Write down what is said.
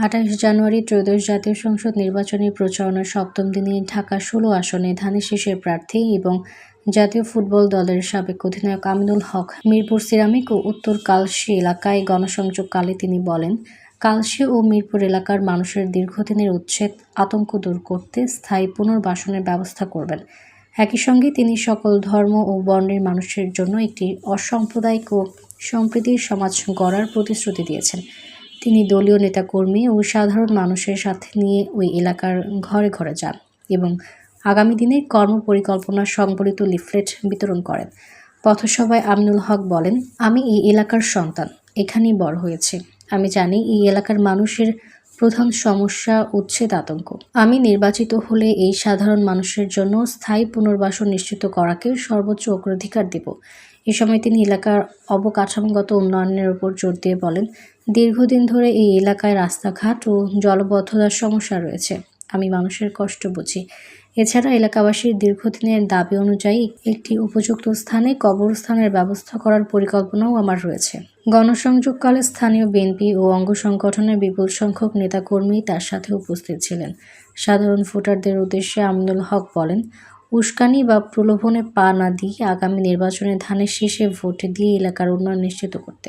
আঠাশ জানুয়ারি ত্রয়োদশ জাতীয় সংসদ নির্বাচনী প্রচারণার সপ্তম দিনে ঢাকা ষোলো আসনে ধানের শীষের প্রার্থী এবং জাতীয় ফুটবল দলের সাবেক অধিনায়ক আমিনুল হক মিরপুর সিরামিক ও উত্তর কালশি এলাকায় গণসংযোগকালে তিনি বলেন, কালশি ও মিরপুর এলাকার মানুষের দীর্ঘদিনের উচ্ছেদ, আতঙ্ক দূর করতে স্থায়ী পুনর্বাসনের ব্যবস্থা করবেন। একই সঙ্গে তিনি সকল ধর্ম ও বর্ণের মানুষের জন্য একটি অসাম্প্রদায়িক ও সম্প্রীতির সমাজ গড়ার প্রতিশ্রুতি দিয়েছেন। তিনি দলীয় নেতাকর্মী ও সাধারণ মানুষের সাথে নিয়ে ওই এলাকার ঘরে ঘরে যান এবং আগামী দিনে কর্ম পরিকল্পনা সংবলিত লিফলেট বিতরণ করেন। পথসভায় আমিনুল হক বলেন, আমি এই এলাকার সন্তান, এখানেই বড় হয়েছে। আমি জানি এই এলাকার মানুষের প্রধান সমস্যা উচ্ছেদ আতঙ্ক। আমি নির্বাচিত হলে এই সাধারণ মানুষের জন্য স্থায়ী পুনর্বাসন নিশ্চিত করাকে সর্বোচ্চ অগ্রাধিকার দেব। এ সময় তিনি এলাকার অবকাঠামোগত উন্নয়নের উপর জোর দিয়ে বলেন, দীর্ঘদিন ধরে এই এলাকায় রাস্তাঘাট ও জলবদ্ধতার সমস্যা রয়েছে। আমি মানুষের কষ্ট বুঝি। এছাড়া এলাকাবাসীর দীর্ঘদিনের দাবি অনুযায়ী একটি উপযুক্ত স্থানে কবরস্থানের ব্যবস্থা করার পরিকল্পনাও আমার রয়েছে। গণসংযোগকালে স্থানীয় বিএনপি ও অঙ্গ সংগঠনের বিপুল সংখ্যক নেতাকর্মী তার সাথে উপস্থিত ছিলেন। সাধারণ ভোটারদের উদ্দেশ্যে আমিনুল হক বলেন, উস্কানি বা প্রলোভনে পা না দিয়ে আগামী নির্বাচনে ধানের শীষে ভোট দিয়ে এলাকার উন্নয়ন নিশ্চিত করতে।